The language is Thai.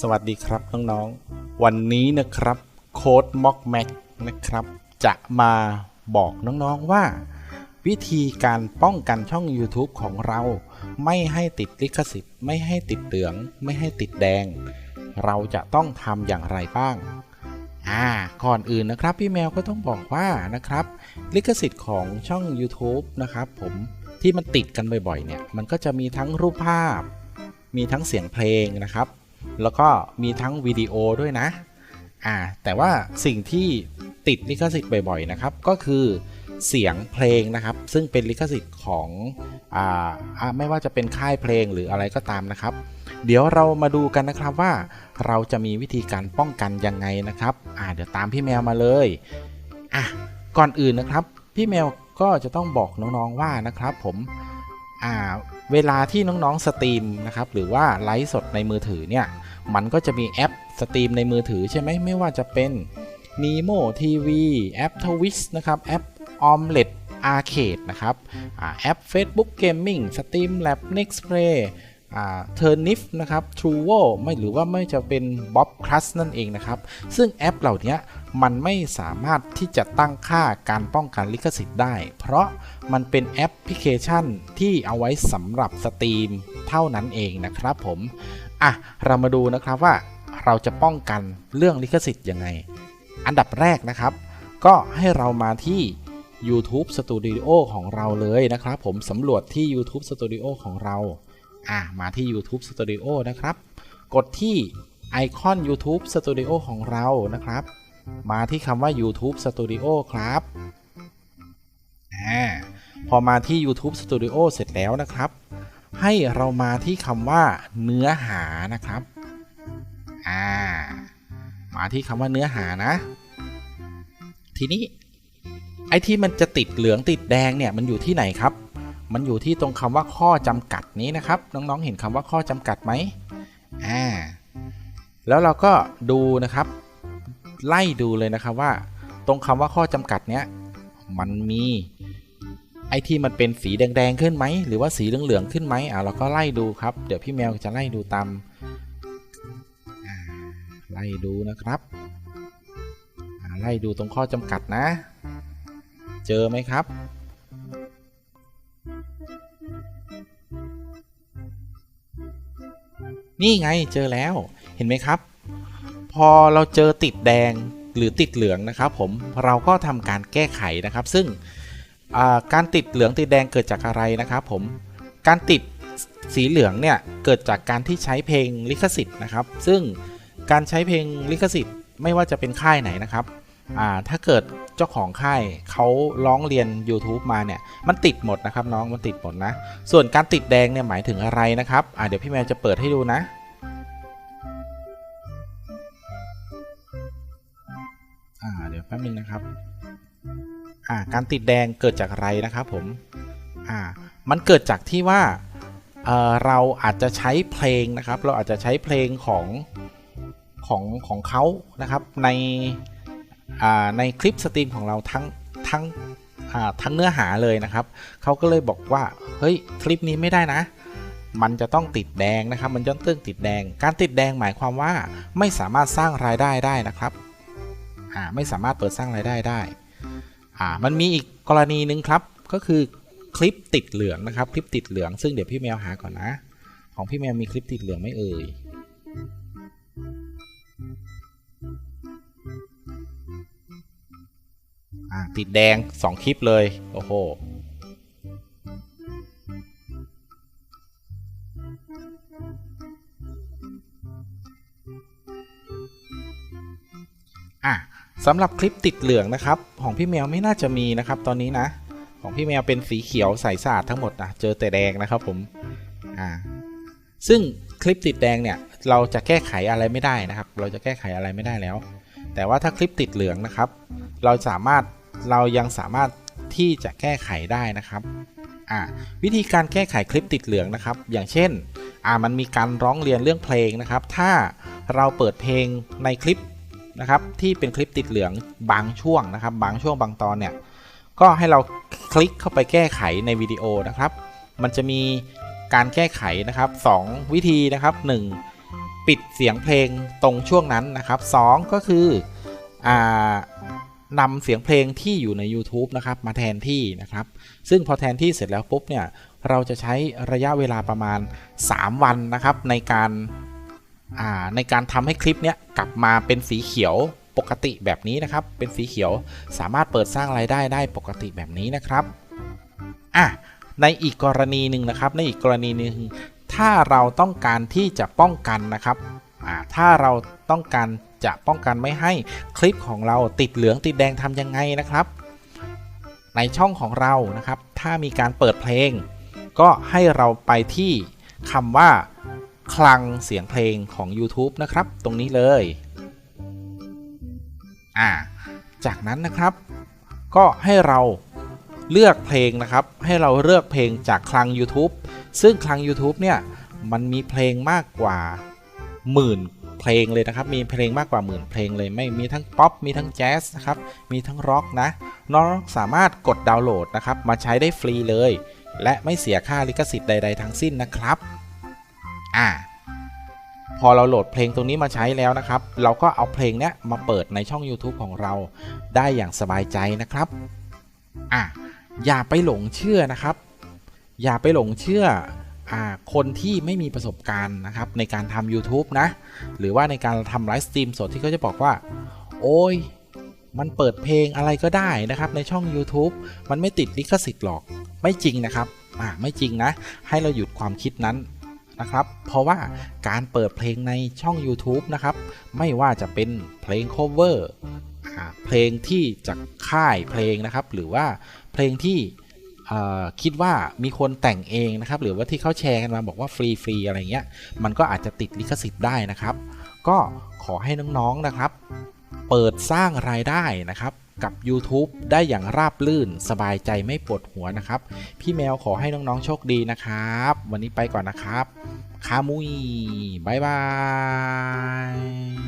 สวัสดีครับน้องๆ วันนี้นะครับโค้ดม็อกแม็กนะครับ จะมาบอกน้องๆว่า วิธีการป้องกันช่อง YouTube ของเรา ไม่ให้ติดลิขสิทธิ์ ไม่ให้ติดเหลือง ไม่ให้ติดแดง เราจะต้องทำอย่างไรบ้างอ่าก่อนอื่นนะครับ พี่แมวก็ต้องบอกว่านะครับ ลิขสิทธิ์ของช่อง YouTube นะครับผมที่มันติดกันบ่อยๆเนี่ยมันก็จะมีทั้งรูปภาพ มีทั้งเสียงเพลงนะครับ แล้วก็มีทั้งวิดีโอด้วยนะอ่าแต่ว่าสิ่งที่ติดลิขสิทธิ์บ่อยๆนะครับ ก็คือเสียงเพลงนะครับ ซึ่งเป็นลิขสิทธิ์ของอ่าไม่ว่าจะเป็นค่ายเพลงหรืออะไรก็ตามนะครับ เดี๋ยวเรามาดูกันนะครับว่าเราจะมีวิธีการป้องกันยังไงนะครับอ่าเดี๋ยวตามพี่แมวมาเลยอะก่อนอื่นนะครับ พี่แมวก็จะต้องบอกน้องๆว่านะครับ ผม เวลาที่น้องๆสตรีมนะครับหรือว่าไลฟ์สดในมือถือเนี่ยมันก็จะมีแอปสตรีมในมือถือใช่ไหมไม่ว่าจะเป็น Nemo TV แอป Twitch นะครับแอป Omelette Arcade นะครับอแอป Facebook Gaming Streamlab Nextplay อ่า Turnip นะครับ Truvo ไม่หรือว่าไม่จะเป็น Bob c r u s นั่นเองนะครับ ซึ่งแอปเหล่านี้ มันไม่สามารถที่จะตั้งค่าการป้องกันลิขสิทธิ์ได้ เพราะมันเป็นแอปพลิเคชันที่เอาไว้สำหรับสตรีมเท่านั้นเองนะครับผม อะ เรามาดูนะครับว่าเราจะป้องกันเรื่องลิขสิทธิ์ยังไง อันดับแรกนะครับ ก็ให้เรามาที่ YouTube Studio ของเราเลยนะครับผมสำรวจที่ YouTube Studio ของเรา อะ มาที่ YouTube Studio นะครับ กดที่ไอคอน YouTube Studio ของเรานะครับ มาที่คำว่า YouTube Studio ครับอ่าพอมาที่ YouTube Studio เสร็จแล้วนะครับ ให้เรามาที่คำว่าเนื้อหานะครับอ่ามาที่คำว่าเนื้อหานะ ทีนี้ไอ้ที่มันจะติดเหลืองติดแดงเนี่ยมันอยู่ที่ไหนครับ มันอยู่ที่ตรงคำว่าข้อจำกัดนี้นะครับ น้องๆเห็นคำว่าข้อจำกัดไหมอ่าแล้วเราก็ดูนะครับ ไล่ดูเลยนะครับว่า ตรงคำว่าข้อจำกัดเนี้ยมันมีไอ้ที่มันเป็นสีแดงๆขึ้นไหมหรือว่าสีเหลืองๆขึ้นไหมอ่าเราก็ไล่ดูครับ เดี๋ยวพี่แมวจะไล่ดูตามไล่ดูนะครับไล่ดูตรงข้อจำกัดนะ เจอไหมครับ นี่ไงเจอแล้วเห็นไหมครับ พอเราเจอติดแดงหรือติดเหลืองนะครับ ผมเราก็ทำการแก้ไขนะครับ ซึ่งการติดเหลืองติดแดงเกิดจากอะไรนะครับ ผมการติดสีเหลืองเนี่ยเกิดจากการที่ใช้เพลงลิขสิทธิ์นะครับ ซึ่งการใช้เพลงลิขสิทธิ์ไม่ว่าจะเป็นค่ายไหนนะครับถ้าเกิดเจ้าของค่ายเขาร้องเรียน YouTube มาเนี่ยมันติดหมดนะครับน้องมันติดหมดนะ ส่วนการติดแดงเนี่ยหมายถึงอะไรนะครับเดี๋ยวพี่แมวจะเปิดให้ดูนะ แป๊บนึงนะครับอ่าการติดแดงเกิดจากอะไรนะครับผมอ่ามันเกิดจากที่ว่าเออเราอาจจะใช้เพลงนะครับ เราอาจจะใช้เพลงของของของเขานะครับในอ่าในคลิปสตรีมของเราทั้งทั้งอ่าทั้งเนื้อหาเลยนะครับ เขาก็เลยบอกว่า เฮ้ย คลิปนี้ไม่ได้นะ มันจะต้องติดแดงนะครับ มันจะต้องติดแดง การติดแดงหมายความว่าไม่สามารถสร้างรายได้ได้นะครับ อ่าไม่สามารถเปิดสร้างรายได้ได้อ่ามันมีอีกกรณีหนึ่งครับก็คือคลิปติดเหลืองนะครับคลิปติดเหลืองซึ่งเดี๋ยวพี่แมวหาก่อนนะ ของพี่แมวมีคลิปติดเหลืองไม่เอ่ยติดแดง 2 คลิปเลย โอ้โห อะ สำหรับคลิปติดเหลืองนะครับ ของพี่แมวไม่น่าจะมีนะครับ ตอนนี้นะ ของพี่แมวเป็นสีเขียวใสสะอาดทั้งหมดนะเจอแต่แดงนะครับผมอ่าซึ่งคลิปติดแดงเนี่ยเราจะแก้ไขอะไรไม่ได้นะครับ เราจะแก้ไขอะไรไม่ได้แล้ว แต่ว่าถ้าคลิปติดเหลืองนะครับ เราสามารถเรายังสามารถที่จะแก้ไขได้นะครับอ่าวิธีการแก้ไขคลิปติดเหลืองนะครับ อย่างเช่นอ่ามันมีการร้องเรียนเรื่องเพลงนะครับ ถ้าเราเปิดเพลงในคลิป นะครับที่เป็นคลิปติดเหลืองบางช่วงนะครับ บางช่วงบางตอนเนี่ยก็ให้เราคลิกเข้าไปแก้ไขในวิดีโอนะครับ มันจะมีการแก้ไขนะครับ 2 วิธีนะครับ 1 ปิดเสียงเพลงตรงช่วงนั้นนะครับสองก็คืออนำเสียงเพลงที่อยู่ใน YouTube นะครับมาแทนที่นะครับ ซึ่งพอแทนที่เสร็จแล้วปุ๊บเนี่ยเราจะใช้ระยะเวลาประมาณ 3 วันนะครับ ในการ อ่าในการทำให้คลิปเนี้ยกลับมาเป็นสีเขียวปกติแบบนี้นะครับ เป็นสีเขียวสามารถเปิดสร้างรายได้ได้ปกติแบบนี้นะครับอะในอีกกรณีหนึ่งนะครับ ในอีกกรณีหนึ่งถ้าเราต้องการที่จะป้องกันนะครับอ่าถ้าเราต้องการจะป้องกันไม่ให้คลิปของเราติดเหลืองติดแดงทำยังไงนะครับ ในช่องของเรานะครับ ถ้ามีการเปิดเพลง ก็ให้เราไปที่คำว่า คลังเสียงเพลงของ YouTube นะครับ ตรงนี้เลยอ่าจากนั้นนะครับ ก็ให้เราเลือกเพลงนะครับ ให้เราเลือกเพลงจากคลัง YouTube ซึ่งคลัง YouTube เนี่ยมันมีเพลงมากกว่าหมื่นเพลงเลยนะครับ มีเพลงมากกว่าหมื่นเพลงเลยไม่มีทั้งป๊อปมีทั้งแจ๊สนะครับมีทั้งร็อกนะน้องสามารถกดดาวน์โหลดนะครับ มาใช้ได้ฟรีเลย และไม่เสียค่าลิขสิทธิ์ใด ๆ ทั้งสิ้นนะครับ อ่า พอเราโหลดเพลงตรงนี้มาใช้แล้วนะครับ เราก็เอาเพลงเนี้ยมาเปิดในช่อง YouTube ของเราได้อย่างสบายใจนะครับอะอย่าไปหลงเชื่อนะครับ อย่าไปหลงเชื่ออ่าคนที่ไม่มีประสบการณ์นะครับในการทำ YouTube นะ หรือว่าในการทำไลฟ์สตรีมสดที่เขาจะบอกว่า โอ้ย มันเปิดเพลงอะไรก็ได้นะครับ ในช่อง YouTube มันไม่ติดลิขสิทธิ์หรอก ไม่จริงนะครับ อ่า ไม่จริงนะ ให้เราหยุดความคิดนั้น นะครับ เพราะว่าการเปิดเพลงในช่อง YouTube นะครับ ไม่ว่าจะเป็นเพลง cover อ่าเพลงที่จากค่ายเพลงนะครับ หรือว่าเพลงที่คิดว่ามีคนแต่งเองนะครับ หรือว่าที่เขาแชร์กันมาบอกว่าฟรีฟรีๆอะไรเงี้ย มันก็อาจจะติดลิขสิทธิ์ได้นะครับ ก็ขอให้น้องๆนะครับ เปิดสร้างรายได้นะครับ กับ YouTube ได้อย่างราบลื่นสบายใจไม่ปวดหัวนะครับ พี่แมวขอให้น้องๆโชคดีนะครับ วันนี้ไปก่อนนะครับ คามุยบายบาย